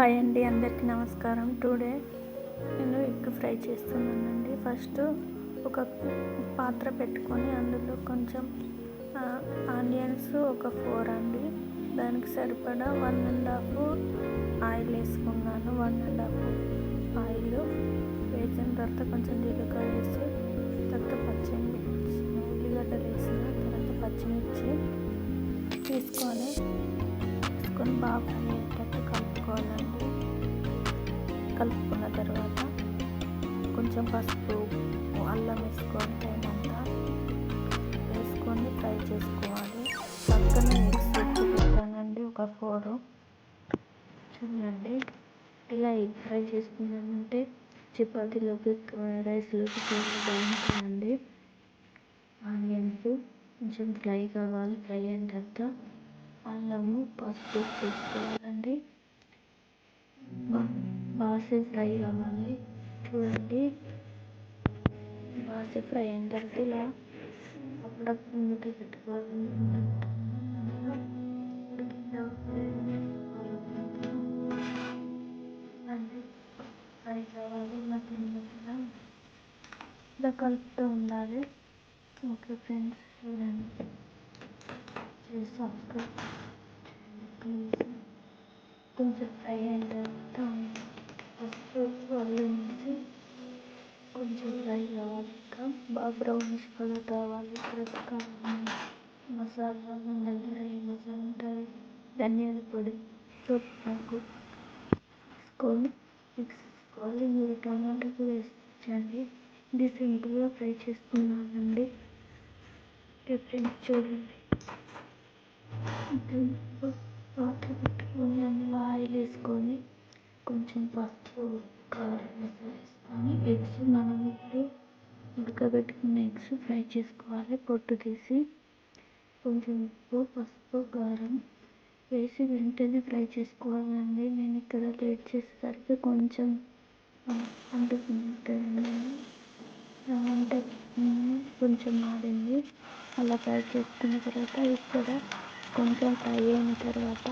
Hi అండి అందరికీ నమస్కారం. టుడే నేను ఎగ్ ఫ్రై చేస్తున్నానండి. ఫస్ట్ ఒక పాత్ర పెట్టుకొని అందులో కొంచెం ఆనియన్స్ ఒక ఫోర్ అండి. దానికి సరిపడా వన్ అండ్ హాఫ్ ఆయిల్ వేసుకున్నాను. వన్ అండ్ హాఫ్ ఆయిల్ వేసిన తర్వాత కొంచెం జీలకర్ర వేసి తర్వాత పచ్చిమిర్చి ఉల్లిగడ్డలు వేసిన తర్వాత పచ్చిమిర్చి తీసుకొని తీసుకొని బాగా అయ్యేటట్టు కలుపుకోవాలండి. కలుపుకున్న తర్వాత కొంచెం పసుపు అల్లం వేసుకొని తగినంత వేసుకొని ఫ్రై చేసుకోవాలి. పక్కన ఎగ్స్ పెట్టానండి ఒక ఫోర్. చూడండి ఇలా ఎగ్ ఫ్రై చేసుకున్నానంటే చపాతీలోకి రైస్లోకి బాగుంటుందండి. ఆనియన్స్ కొంచెం ఫ్రై కావాలి ఫ్రై అయిన తర్వాత అల్లము పసుపు వేసుకోవాలండి. బాగా ఫ్రై కావాలి చూడండి. బాగా ఫ్రై అయిన తర్వాత ఇలా అప్పుడప్పుడు మూత పెట్టుకోవాలి. ఫ్రై కావాలి ఇలా కలుపుతూ ఉండాలి. ఓకే ఫ్రెండ్స్ చూడండి. చేసాక కొంచెం ఫ్రై అయిన తర్వాత పసుపు అల్లం వేసి కొంచెం ఫ్రై కావాలి ఇంకా బాగా బ్రౌనిష్ కలర్ రావాలి తర్వాత మసాలాలు మసాలా మన మసాలా ఉంటుంది ధనియాల పొడి నాకు వేసుకొని మిక్స్ చేసుకోవాలి మీరు టమాటా కూడా వేసుకోవచ్చండి ఇది సింపుల్గా ఫ్రై చేసుకున్నానండి డిఫరెంట్ చూడండి పాత్ర పెట్టుకొని అందులో ఆయిల్ వేసుకొని కొంచెం పసుపు ఉడకబెట్టుకున్న ఎగ్స్ ఫ్రై చేసుకోవాలి. పొట్టు తీసి కొంచెం ఉప్పు పసుపు కారం వేసి వెంటనే ఫ్రై చేసుకోవాలండి. నేను ఇక్కడ లేట్ చేసేసరికి కొంచెం అంటుకుంటుంది అంటే కొంచెం మారింది. అలా ఫ్రై చేసుకున్న తర్వాత ఇక్కడ కొంచెం ఫ్రై అయిన తర్వాత